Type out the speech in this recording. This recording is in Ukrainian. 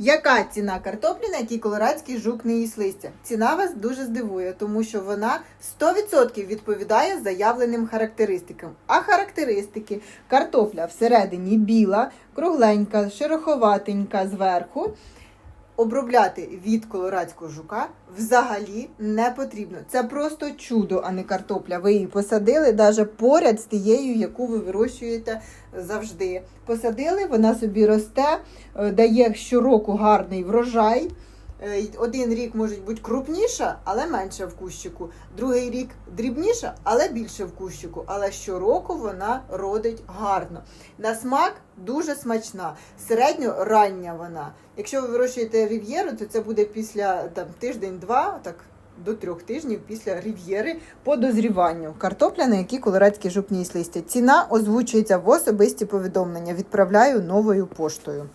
Яка ціна картоплі, на якій колорадський жук не їсть листя? Ціна вас дуже здивує, тому що вона 100% відповідає заявленим характеристикам. А характеристики картопля всередині біла, кругленька, шероховатенька зверху. Обробляти від колорадського жука взагалі не потрібно. Це просто чудо, а не картопля. Ви її посадили навіть поряд з тією, яку ви вирощуєте завжди. Посадили, вона собі росте, е, дає щороку гарний врожай. Е, Один рік може бути крупніша, але менше в кущику. Другий рік дрібніша, але більше в кущику. Але щороку вона родить гарно. На смак дуже смачна. Середньо рання вона. Якщо ви вирощуєте рів'єру, то це буде після там, тиждень-два, так до трьох тижнів після рів'єри по дозріванню. Картопля, на жук не їсть листя. Ціна озвучується в особисті повідомлення. Відправляю новою поштою.